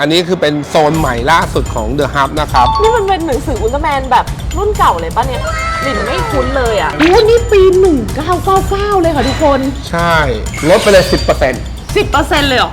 อันนี้คือเป็นโซนใหม่ล่าสุดของ The Hub นะครับ นี่มันเป็นหนังสืออุลตร้าแมนแบบรุ่นเก่าเลยปะเนี่ยหลินไม่คุ้นเลยอะโอ้นี่ปี 1999 เลยค่ะทุกคน ใช่ ลดไปเลย 10% 10%เลยเหรอ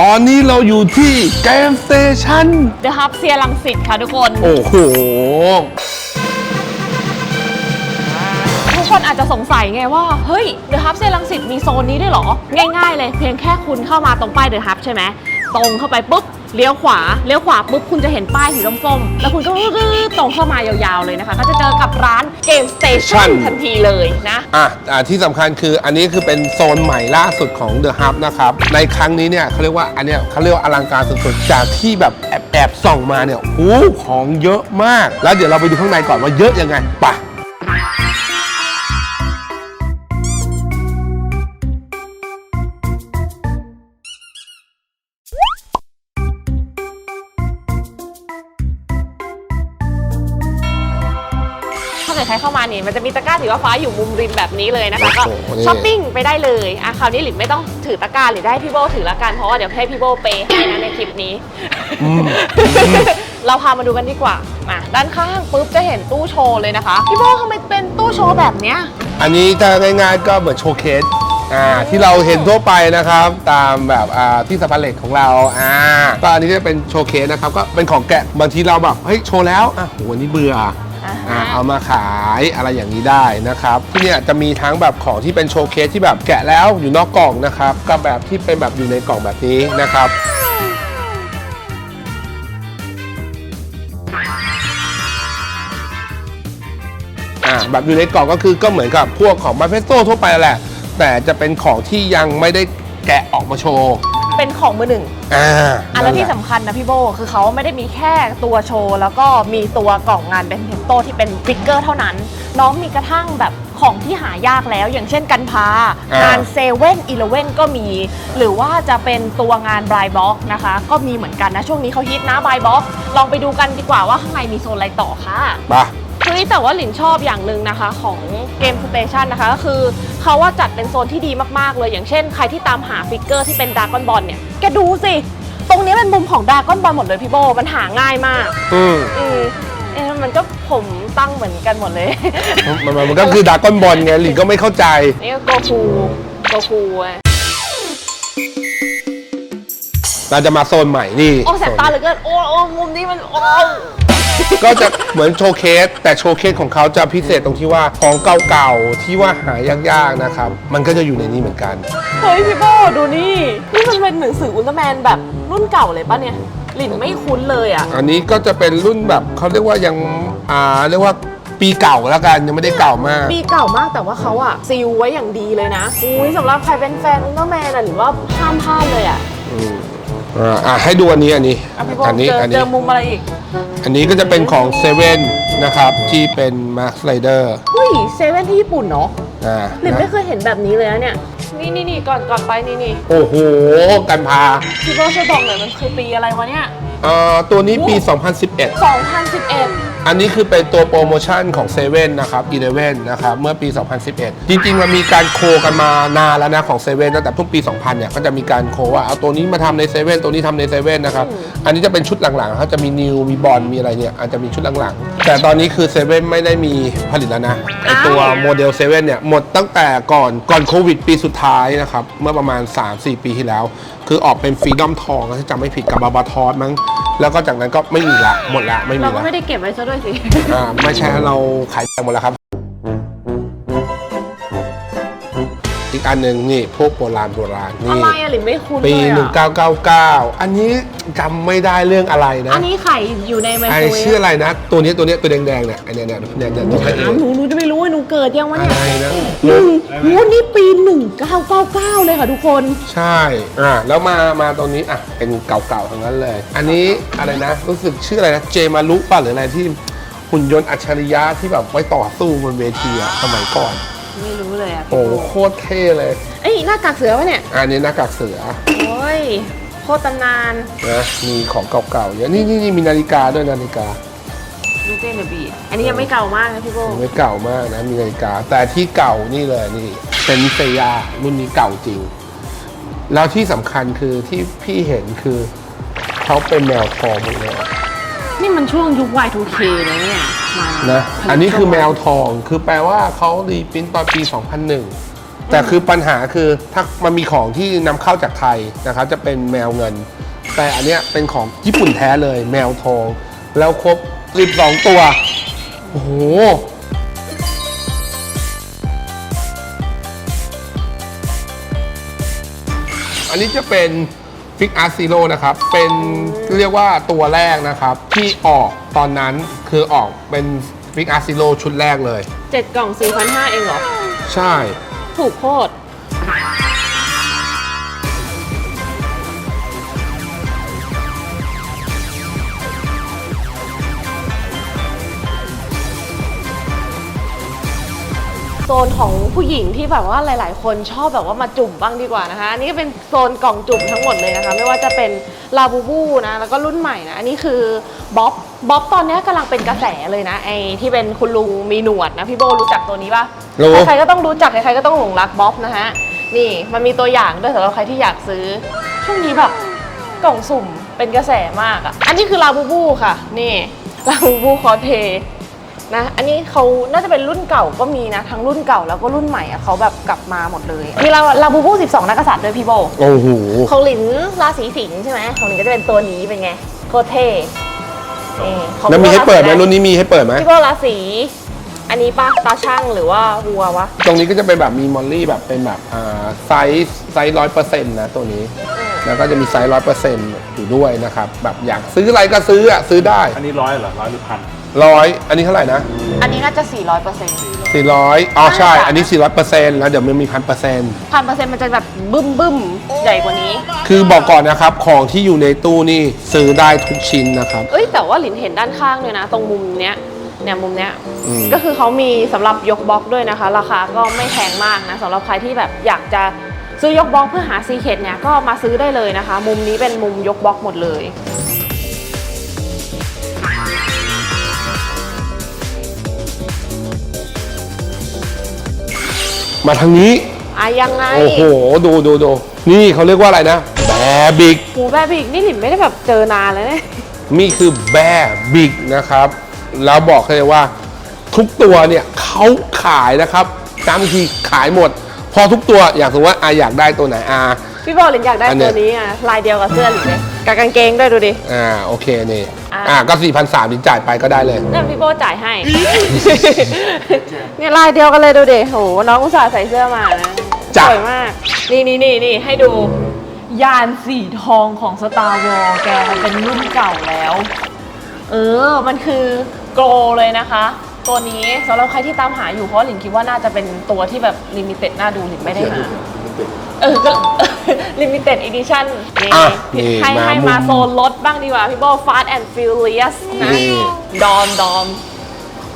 ตอนนี้เราอยู่ที่เกมสเตชัน The Hub เซียรังสิตค่ะทุกคน โอ้โห คนอาจจะสงสัยไงว่า เฮ้ย The Hub เซียรังสิตมีโซนนี้ด้วยเหรอ ง่ายๆ เลยเพียงแค่คุณเข้ามาตรงป้าย The Hub ใช่ไหมตรงเข้าไปปุ๊บเลี้ยวขวาเลี้ยวขวาปุ๊บคุณจะเห็นป้ายสีส้มๆแล้วคุณก็ตรงเข้ามายาวๆเลยนะคะ ก็จะเจอกับร้านเกมสเตชัน Station ทันทีเลยนะอะอะที่สำคัญคืออันนี้คือเป็นโซนใหม่ล่าสุดของ The Hub นะครับ ในครั้งนี้เนี่ยเขาเรียกว่าอันเนี้ยเขาเรียกว่าอลังการสุดๆ จากที่แบบแอบแอบส่องมาเนี่ยโอ้โหของเยอะมาก แล้วเดี๋ยวเราไปดูข้างในก่อนว่าเยอะยังไงไป นี่ยมันจะมีตะกร้าสีฟ้าๆอยู่มุมริมแบบนี้เลยนะคะก็โอ้โหนี่ช้อปปิ้งไปได้เลยอะคราวนี้หลินไม่ต้องถือตะกร้าหรือได้พี่โบถือละกันเพราะว่าเดี๋ยวให้พี่โบเปย์ให้นะในคลิปนี้ เราพามาดูกันดีกว่ามาด้านข้างปุ๊บจะเห็นตู้โชว์เลยนะคะพี่โบทำไมเป็นตู้โชว์แบบเนี้ยอันนี้ถ้าง่ายๆก็เหมือนโชว์เคสอ่าที่เราเห็นทั่วไปนะครับ ตามแบบอ่าที่สะพานเหล็กของเราอ่าก็อันนี้จะเป็นโชว์เคสนะครับก็เป็นของแกะบางทีเราแบบเฮ้ยโชว์แล้วอะโหวันนี้เบื่อ อ่าเอามาขายอะไรอย่างนี้ได้นะครับที่เนี่ยจะมีทั้งแบบของที่เป็นโชว์เคสที่แบบแกะแล้วอยู่นอกกล่องนะครับกับแบบที่เป็นแบบอยู่ในกล่องแบบนี้นะครับอ่าแบบอยู่ในกล่องก็คือก็เหมือนกับพวกของมาเฟสโต้ทั่วไปแหละ แต่จะเป็นของที่ยังไม่ได้แกะออกมาโชว์ เป็นของมือหนึ่งอ่าอะแล้วที่นั่นหะสำคัญนะพี่โบคือเขาไม่ได้มีแค่ตัวโชว์ แล้วก็มีตัวกล่องงานเป็นเทนโตที่เป็นฟิกเกอร์เท่านั้น น้องมีกระทั่งแบบของที่หายากแล้ว อย่างเช่นกันพา อ่าง งานเซเว่นอีเลเว่นก็มี หรือว่าจะเป็นตัวงานบรายบ็อกนะคะ ก็มีเหมือนกันนะ ช่วงนี้เขาฮิตนะบรายบ็อกลองไปดูกันดีกว่าว่าข้างในมีโซนอะไรต่อค่ะไป เฮ้ยแต่ว่าหลินชอบอย่างหนึ่งนะคะของเกมสเตชันนะคะก็คือเขาว่าจัดเป็นโซนที่ดีมากๆ เลยอย่างเช่นใครที่ตามหาฟิกเกอร์ที่เป็นดากอนบอลเนี่ยแกดูสิ ตรงนี้เป็นมุมของดากอนบอลหมดเลยพี่โบมันหาง่ายมากอืมอืมเอ๊ะมันก็ผมตั้งเหมือนกันหมดเลย มันมันมันก็คือดากอนบอลไงหลิงก็ไม่เข้าใจ นี่ก็โกคูโกคูอะ เราจะมาโซนใหม่นี่โอ้แสบตาโซนเหลือเกินโอ้โอ้มุมนี้มันโอ้ก็จะเหมือนโชว์เคส แต่โชว์เคสของเขาจะพิเศษตรงที่ว่าของเก่าๆที่ว่าหายากๆนะครับ มันก็จะอยู่ในนี้เหมือนกัน เฮ้ยพี่โบดูนี่ นี่มันเป็นหนังสืออุลตร้าแมนแบบรุ่นเก่าเลยปะเนี่ยหลินไม่คุ้นเลยอะอันนี้ก็จะเป็นรุ่นแบบเขาเรียกว่ายังอ่าเรียกว่าปีเก่าแล้วกันยังไม่ได้เก่ามาก ปีเก่ามากแต่ว่าเขาอะซีลไว้อย่างดีเลยนะอุ้ยสำหรับใครเป็นแฟนอุลตร้าแมนอะหรือว่าห้ามพลาดเลยอะ อืมอ่าอะให้ดูอันนี้อันนี้อะพี่โบอันี้เจออันเจนี้อมุมอะไรอีก อันนี้ก็จะเป็นของเซเว่นนะครับที่เป็นมาร์คไ i เดอร์อุ้ยเซเว่นที่ญี่ปุ่นเนาะอ่าหลินไม่นะเคยเห็นแบบนี้เลยนะเนี่ย นี่นี่นี่ก่อนก่อนไปนี่นี่โอ้โห กันพาพี่โบช่วยบอกหน่อยมันคือปีอะไรวะเนี่ย เอ่อตัวนี้ปีโอ้2011 2011 อันนี้คือเป็นตัวโปรโมชั่นของเซเว่นนะครับ11นะครับ เมื่อปี 2011 จริงๆ มันมีการโคกันมานานแล้วนะของเซเว่นตั้งแต่พวกปี 2000 เนี่ย ก็จะมีการโคว่าเอาตัวนี้มาทำในเซเว่นตัวนี้ทำในเซเว่นนะครับ อันนี้จะเป็นชุดหลังๆเขาจะมีนิวมีบอลมีอะไรเนี่ยอาจจะมีชุดหลังๆ แต่ตอนนี้คือเซเว่นไม่ได้มีผลิตแล้วนะไอตัวโมเดลเซเว่นเนี่ยหมดตั้งแต่ก่อนก่อนโควิดปีสุดท้ายนะครับ เมื่อประมาณ 3-4 ปีที่แล้ว คือออกเป็นฟรีดอมทองถ้าจำไม่ผิดกับบาบาทอสมั้งแล้วก็จากนั้นก็ไม่มีละหมดละไม่มีเราก็ละไม่ได้เก็บไว้ซะด้วยสิ อ่าไม่ใช่เราขายไปหมดแล้วครับ อีกอันหนึ่งนี่พวกโบราณโบราณอะนี่ไรอะหลินไม่คุ้นปี เลยอะ1999 อันนี้จำไม่ได้เรื่องอะไรนะ อันนี้ไข่อยู่ในไมโคไอรเวฟชื่ออะไรนะ ตัวนี้ตัวนี้ตัวแดงๆเนี่ยไอเนี่ยเนี่ยเนี่ยเนี่ยตัวพระเอถามกหนูหนูจะไม่รู้ว่าหนูเกิดยังวะอะเนี่ยไรนะ หนึ่งโหนี่ปี 1999 เลยค่ะทุกคน ใช่ อ่า แล้วมา มาตรงนี้ อะ เป็นเก่าๆ ทั้งนั้นเลย อันนี้อะไรนะ รู้สึกชื่ออะไรนะ เจมารุป่ะหรืออะไรที่หุ่นยนต์อัจฉริยะที่แบบไว้ต่อสู้บนเวทีอะสมัยก่อนไม่รู้เลย อะโอ้โหโคตรเท่เลย เอ้ยหน้ากากเสือวะเนี่ย อันนี้หน้ากากเสือโอ้ยโคตรตำนานนะมีของเก่าๆเยอะนี่นี่นี่มีนาฬิกาด้วยนาฬิกา Beauty and the Beast อันนี้ยังไม่เก่ามากนะพี่โบไม่เก่ามากนะมีนาฬิกา แต่ที่เก่านี่เลยนี่เป็นเซยารุ่นนี้เก่าจริง แล้วที่สำคัญคือที่พี่เห็นคือเขาเป็นแมวทองหมดเลย นี่มันช่วงยุค Y2K นะเนี่ยมานะอันนี้คือแมวทองคือแปลว่าเขารีปรินท์ตอนปี 2001 แต่คือปัญหาคือถ้ามันมีของที่นำเข้าจากไทยนะครับจะเป็นแมวเงิน แต่อันเนี้ยเป็นของญี่ปุ่นแท้เลยแมวทอง แล้วครบ12ตัว โอ้โห อันนี้จะเป็น ฟิกอาร์ซีโ o นะครับ เป็นเรียกว่าตัวแรกนะครับ ที่ออกตอนนั้นคือออกเป็นฟิกอาร์ซีโ o ชุดแรกเลย เจ็ดกล่อง4,500เองเหรอ ใช่ ถูกโคตร โซนของผู้หญิงที่แบบว่าหลาย ๆ คนชอบแบบว่ามาจุ่มบ้างดีกว่านะคะอันนี้ก็เป็นโซนกล่องจุ่มทั้งหมดเลยนะคะ ไม่ว่าจะเป็นลาบูบูนะแล้วก็รุ่นใหม่นะอันนี้คือบ๊อบบ๊อบตอนนี้กำลังเป็นกระแสเลยนะไอ้ที่เป็นคุณลุงมีหนวดนะพี่โบรู้จักตัวนี้ปะรู้ ใครๆก็ต้องรู้จักใครๆก็ต้องหลงรักบ๊อบนะฮะนี่มันมีตัวอย่างด้วยสำหรับใครที่อยากซื้อ ช่วงนี้แบบกล่องสุ่มเป็นกระแสมากอะ่ะอันนี้คือลาบูบูค่ะ นี่ลาบูบูคอสเพย์ นะอันนี้เขาน่าจะเป็นรุ่นเก่าก็มีนะ ทั้งรุ่นเก่าแล้วก็รุ่นใหม่อะเขาแบบกลับมาหมดเลย มีลาลาบูบู12 นักกษัตริย์ด้วยพี่โบโอ้โหของหลินราศีสิงห์ใช่ไหมของหลินก็จะเป็นตัวนี้เป็นไงโคตรเท่นี่ของแล้วมีให้เปิดไหมพี่โบรุ่นนี้มีให้เปิดไหมพี่โบราศีอันนี้ปะตาช่างหรือว่าวัววะ ตรงนี้ก็จะเป็นแบบมีมอลลี่แบบเป็นแบบอ่าไซส์ไซส์ร้อยเปอร์เซ็นต์นะตัวนี้ แล้วก็จะมีไซส์ร้อยเปอร์เซ็นต์อยู่ด้วยนะครับ แบบอยากซื้ออะไรก็ซื้ออะซื้อได้ อันนี้ร้อยเหรอร้อยหรือพัน ร้อยอันนี้เท่าไหร่นะอันนี้น่าจะ 400เปอร์เซ็นต์ สี่ร้อยอ๋อใช่ใช่ค่ะอันนี้สี่ร้อยเปอร์เซ็นต์แล้วเดี๋ยวมันมีพันเปอร์เซ็นต์พันเปอร์เซ็นต์มันจะแบบบึ้มบึ้มใหญ่กว่านี้ คือบอกก่อนนะครับ ของที่อยู่ในตู้นี่ซื้อได้ทุกชิ้นนะครับ เอ้ยแต่ว่าหลินเห็นด้านข้างด้วยนะ ตรงมุมเนี้ยเนี่ยมุมเนี้ยอืม ก็คือเขามีสำหรับยกบล็อกด้วยนะคะ ราคาก็ไม่แพงมากนะสำหรับใครที่แบบอยากจะซื้อยกบล็อกเพื่อหาซีเคทเนี่ยก็มาซื้อได้เลยนะคะ มุมนี้เป็นมุมยกบล็อกหมดเลย มาทางนี้ อะยังไงโอ้โห ดูดูดูนี่เขาเรียกว่าอะไรนะ แบบิกหมูแบบอีกนี่หลินไม่ได้แบบเจอนานเลยเนี่ย นี่คือแบบิกนะครับ แล้วบอกเลยว่า ทุกตัวเนี่ยเขาขายนะครับตามทีขายหมด พอทุกตัวอยากสมมติว่าอะอยากได้ตัวไหนอะ พี่บอลหลินอยากได้อันเนี้ตัยวนี้อะลายเดียวกับเสื้อหลินเลยกับกางเกงด้วยดูดิ อ่าโอเคนี่ อะ อ่าก็4 0 0 3ถึงจ่ายไปก็ได้เลย นั่นพี่โบจ่ายให้ เนี่ยลายเดียวกันเลยดูดิโหน้องอุตส่าห์ใส่เสื้อมานะจ้ะ สวยมาก นี่นี่นี่นี่ให้ดู ยานสีทองของ Star Wars แกมันเป็นรุ่นเก่าแล้ว เออ มันคือโกลเลยนะคะ ตัวนี้สำหรับใครที่ตามหาอยู่เพราะหลินคิดว่าน่าจะเป็นตัวที่แบบลิมิเต็ดน่าดูหลินไม่ได้หา เออก็ลิมิเต็ดอีดิชั่นนี่อะนี่ให้มาให้มุม มาโซนรถบ้างดีกว่าพี่โบ Fast and Furious นะ นี่ดอมดอม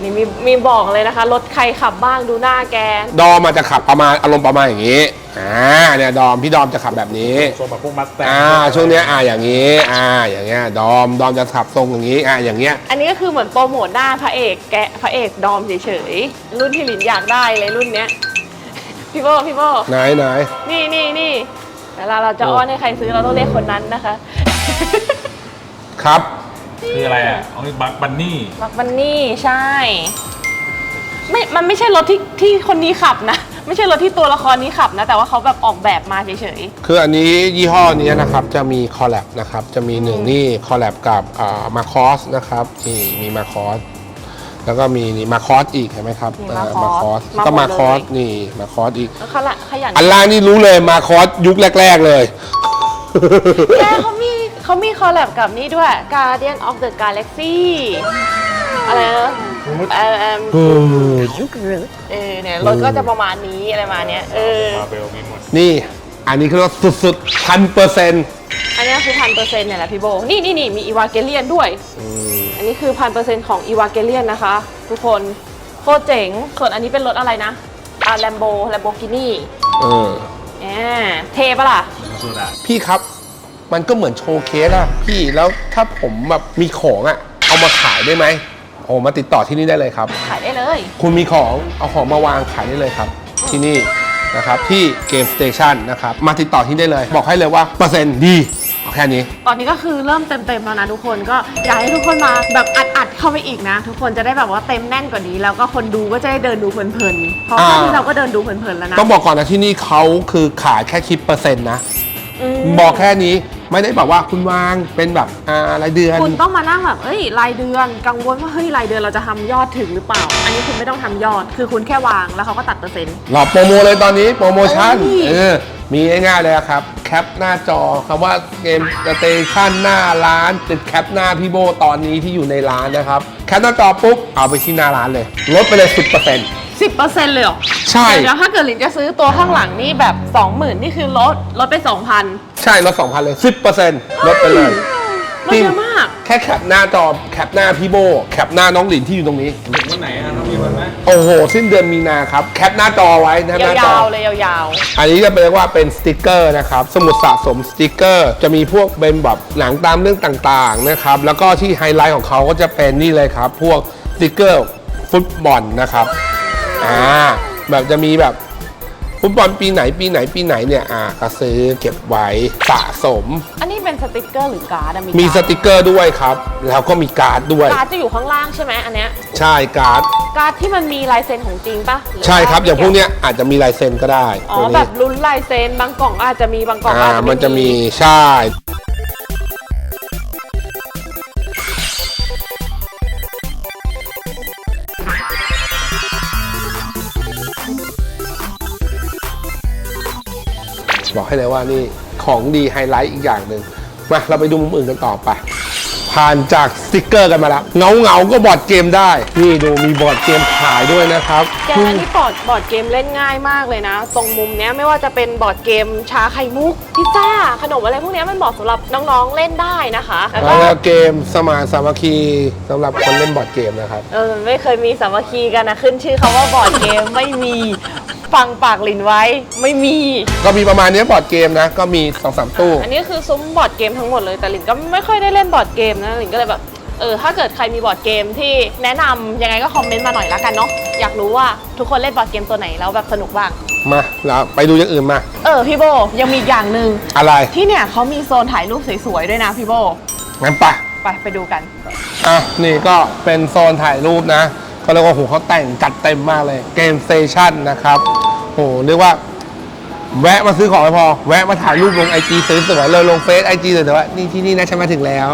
นี่มีมีบอกเลยนะคะ รถใครขับบ้างดูหน้าแก ดอมอาจจะขับประมาณอารมณ์ประมาณอย่างนี้อ่าเนี่ยดอมพี่ดอมจะขับแบบนี้โซนแบบพวกมัสแตงอ่าช่วงเนี้ยอ่าอย่างนี้ อ่าอย่างเงี้ยดอมดอมจะขับทรงอย่างนี้อ่าอย่างเงี้ย อันนี้ก็คือเหมือนโปรโมทหน้าพระเอกแกะพระเอกดอมเฉยๆ รุ่นที่หลินอยากได้เลยรุ่นเนี้ย พี่โบพี่โบไหนไหนนี่นี่นี่เวลาเราจะอ้อนให้ใครซื้อเราต้องเรียกคนนั้นนะคะ ครับคืออะไรอะอ๋อนี่บักบันนี่มักมันนี่ใช่ ไม่ มันไม่ใช่รถที่ที่คนนี้ขับนะ ไม่ใช่รถที่ตัวละครนี้ขับนะ แต่ว่าเขาแบบออกแบบมาเฉยคืออันนี้ยี่ห้อนี้นะครับจะมีคอลแลบนะครับจะมีหนึ่งนี่คอลแลบกับมาคอสนะครับนี่มีมาคอส แล้วก็มีนี่มาคอสอีกเห็นไหมครับมีอ่า Marcos มาคอสมาหมดก็มาคอสเลยนี่มาคอสอีกๆแล้วเขาละขยันอันล่างนี่รู้เลยมาคอสยุคแรก ๆเลยแกเขามีเขามีคอลแลบกับนี่ด้วย Guardian of the Galaxy อะไรนะเออเออเออเออเนี่ยรถก็จะประมาณนี้อะไรมาเนี้ยเออมาเบลมีหมดนี่อันนี้คือว่าสุดๆพันเปอร์เซ็นต์อันนี้คือพันเปอร์เซ็นต์เนี่ยแหละพี่โบ นี่นี่นี่มีอีวาเกเลียนด้วย อันนี้คือพันเปอร์เซ็นต์ของอีวาเกเลียนนะคะ ทุกคนโคตรเจ๋งส่วนอันนี้เป็นรถอะไรนะอ่าแลมโบแลมโบกินี่เออแหมเทปะล่ะ สุดอะพี่ครับมันก็เหมือนโชว์เคสอะพี่แล้วถ้าผมแบบมีของอะเอามาขายได้ไหมโอ้มาติดต่อที่นี่ได้เลยครับ ขายได้เลย คุณมีของเอาของมาวางขายได้เลยครับ ที่นี่นะครับที่เกมสเตชันนะครับมาติดต่อที่ได้เลย บอกให้เลยว่าเปอร์เซ็นต์ดี เอาแค่นี้ ตอนนี้ก็คือเริ่มเต็มๆแล้วนะทุกคนก็อยากให้ทุกคนมาแบบอัดๆเข้าไปอีกนะ ทุกคนจะได้แบบว่าเต็มแน่นกว่านี้ แล้วก็คนดูก็จะได้เดินดูเพลินๆเพราะครั้งที่เราก็เดินดูเพลินๆแล้วนะต้องบอกก่อนนะที่นี่เขาคือขายแค่คิดเปอร์เซ็นต์นะมบอกแค่นี้ ไม่ได้แบบว่าคุณวางเป็นแบบอ่ารายเดือน คุณต้องมานั่งแบบ เอ้ย รายเดือน กังวลว่า เฮ้ย รายเดือนเราจะทำยอดถึงหรือเปล่า อันนี้คุณไม่ต้องทำยอด คือคุณแค่วาง แล้วเขาก็ตัดเปอร์เซ็นต์รอโปรโมเลยตอนนี้โปรโมชั่นเอ้ย เออมีง่ายๆเลยครับ แคปหน้าจอคำว่าเกมสเตชันหน้าร้าน ติดแคปหน้าพี่โบตอนนี้ที่อยู่ในร้านนะครับ แคปหน้าจอปุ๊บ เอาไปที่หน้าร้านเลย ลดไปเลย 10% สิบเปอร์เซ็นต์เลยเหรอใช่ เดี๋ยวถ้าเกิดหลินจะซื้อตัวข้างหลังนี่แบบ20,000นี่คือลดลดไป2,000ใช่ลด2,000 เลย 10%ลดไปเลย ลดเยอะมาก แค่แคปหน้าจอแคปหน้าพี่โบ แคปหน้าน้องหลินที่อยู่ตรงนี้ ถึงวันไหนอะต้องมีวันไหมโอ้โห สิ้นเดือนมีนาครับ แคปหน้าจอไว้นะหน้าจยาอวๆเลยยาวอันนี้จะเป็นเรียกว่าเป็นสติกเกอร์นะครับ สมุดสะสมสติกเกอร์ จะมีพวกเป็นแบบหนังตามเรื่องต่างๆนะครับ แล้วก็ที่ไฮไลท์ของเขาก็จะเป็นนี่เลยครับ พวกสติกเกอร์ฟุตบอลนะครับ อ่าแบบจะมีแบบฟุตบอลปีไหนปีไหนปีไหนเนี่ยอ่าก็ซื้อเก็บไว้สะสมๆอันนี้เป็นสติกเกอร์หรือการ์ดอะมีการ์ดสติกเกอร์ด้วยครับ แล้วก็มีการ์ดด้วย การ์ดจะอยู่ข้างล่างใช่ไหมอันเนี้ยใช่การ์ด การ์ดที่มันมีลายเซ็นของจริงปะหอใช่ครับว่อย่างพวกเนี้ยอาจจะมีลายเซ็นก็ได้อ๋อตัวนี้แบบลุ้นลายเซ็นบางกล่องอาจจะมีบางกล่องอ่าอาจจะมันจะมีใช่ บอกให้เลยว่านี่ของดีไฮไลท์อีกอย่างหนึ่งมาเราไปดูมุมอื่นกันต่อไปผ่านจากสติกเกอร์กันมาแล้วเงาเงาๆก็บอร์ดเกมได้ นี่ดูมีบอร์ดเกมขายด้วยนะครับแกอันนี้บอร์ดบอร์ดเกมเล่นง่ายมากเลยนะ ตรงมุมเนี้ยไม่ว่าจะเป็นบอร์ดเกมชาไข่มุกพิซซ่าขนมอะไรพวกเนี้ยมันเหมาะสำหรับน้องๆเล่นได้นะคะแล้วก็แล้วเกมสมานสามัคคีสำหรับคนเล่นบอร์ดเกมนะครับเออไม่เคยมีสามัคคีกันนะขึ้นชื่อคำว่าบอร์ดเกมไม่มี ฟังปากลินไว้ไม่มี ก็มีประมาณนี้บอร์ดเกมนะ ก็มี2อสตู้ อันนี้คือซุ้มบอร์ดเกมทั้งหมดเลยแต่ลินก็ไม่ค่อยได้เล่นบอร์ดเกมนะลินก็เลยแบบเออถ้าเกิดใครมีบอร์ดเกมที่แนะนำยังไงก็คอมเมนต์มาหน่อยละกันเนาะอยากรู้ว่าทุกคนเล่นบอร์ดเกมตัวไหนแล้วแบบสนุกบ้างมาแล้วไปดูอย่างอื่นมา เออพี่โบยังมีอีกอย่างหนึ่งอะไร ที่เนี่ยเขามีโซนถ่ายรูปสวยๆด้วยนะพี่โบงั้นไปไปไปดูกัน อะนี่ก็เป็นโซนถ่ายรูปนะ เขาเรียกว่าโหเขาแต่งจัดเต็มมากเลยเกมสเตชันนะครับโหเรียกว่า แวะมาซื้อของไม่พอ แวะมาถ่ายรูปลงไอจีสวยๆเลยลงเฟซไอจีสวยๆว่านี่ที่นี่นะฉันมาถึงแล้ว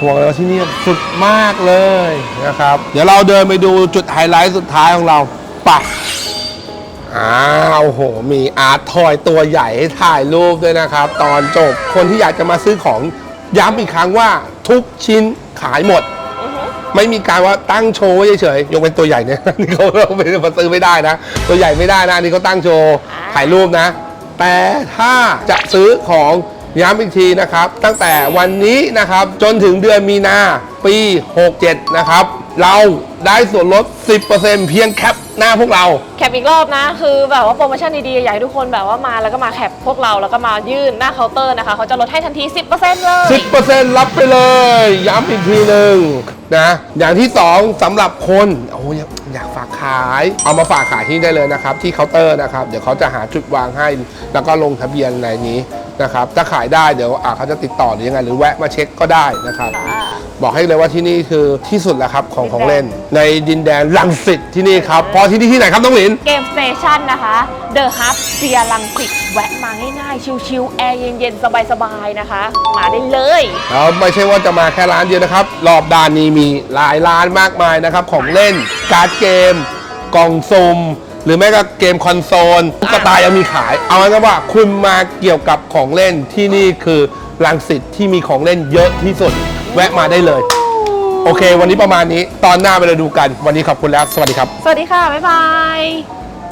ห่วเลยว่าที่นี่สุดมากเลยนะครับ เดี๋ยวเราเดินไปดูจุดไฮไลท์สุดท้ายของเราปะอ้าวโห มีอาร์ตทอยตัวใหญ่ให้ถ่ายรูปด้วยนะครับ ตอนจบคนที่อยากจะมาซื้อของย้ำอีกครั้งว่าทุกชิ้นขายหมด ไม่มีการว่าตั้งโชว์ไว้เฉยๆยกเป็นตัวใหญ่เนี่ย นี่เขาเราไปมาซื้อไม่ได้นะ ตัวใหญ่ไม่ได้นะอันนี่เขาตั้งโชว์อ่าถ่ายรูปนะ แต่ถ้าจะซื้อของย้ำอีกทีนะครับ ตั้งแต่วันนี้นะครับจนถึงเดือนมีนาปี 67 นะครับ เราได้ส่วนลด 10%เพียงแคปหน้าพวกเรา แคปอีกรอบนะ คือแบบว่าโปรโมชั่นดีๆอยากให้ทุกคนแบบว่ามาแล้วก็มาแคปพวกเราแล้วก็มายื่นหน้าเคาน์เตอร์นะคะเขาจะลดให้ทันที 10%เลย 10%รับไปเลย ย้ำอีกทีหนึ่ง นะ อย่างที่ 2สำหรับคนโอ้ยอยากอยากฝากขาย เอามาฝากขายที่ได้เลยนะครับ ที่เคาน์เตอร์นะครับ เดี๋ยวเขาจะหาจุดวางให้ แล้วก็ลงทะเบียนในนี้นะครับถ้าขายได้เดี๋ยวอะเขาจะติดต่อหรือยังไงหรือแวะมาเช็คก็ได้นะครับค่ะบอกให้เลยว่าที่นี่คือที่สุดแล้วครับของของเล่น ในดินแดนลังสิตที่นี่ครับเพราะที่นี่ที่ไหนครับน้องหลิน เกมสเตชันนะคะ The Hub เซียรังสิตแวะมาง่ายๆชิลๆแอร์เย็นๆ สบายๆนะคะ มาได้เลยแล้วไม่ใช่ว่าจะมาแค่ร้านเดียวนะครับ รอบด้านนี้มีหลายร้านมากมายนะครับของเล่นการ์ดเกม กล่องซุ่ม หรือแม้ก็เกมคอนโซลตุ๊กตายังมีขาย เอางั้นว่าคุณมาเกี่ยวกับของเล่นที่นี่คือลังสิตที่มีของเล่นเยอะที่สุด แวะมาได้เลย โอเค วันนี้ประมาณนี้ตอนหน้าไปเราดูกัน วันนี้ขอบคุณแล้ว สวัสดีครับ สวัสดีค่ะ บ๊ายบาย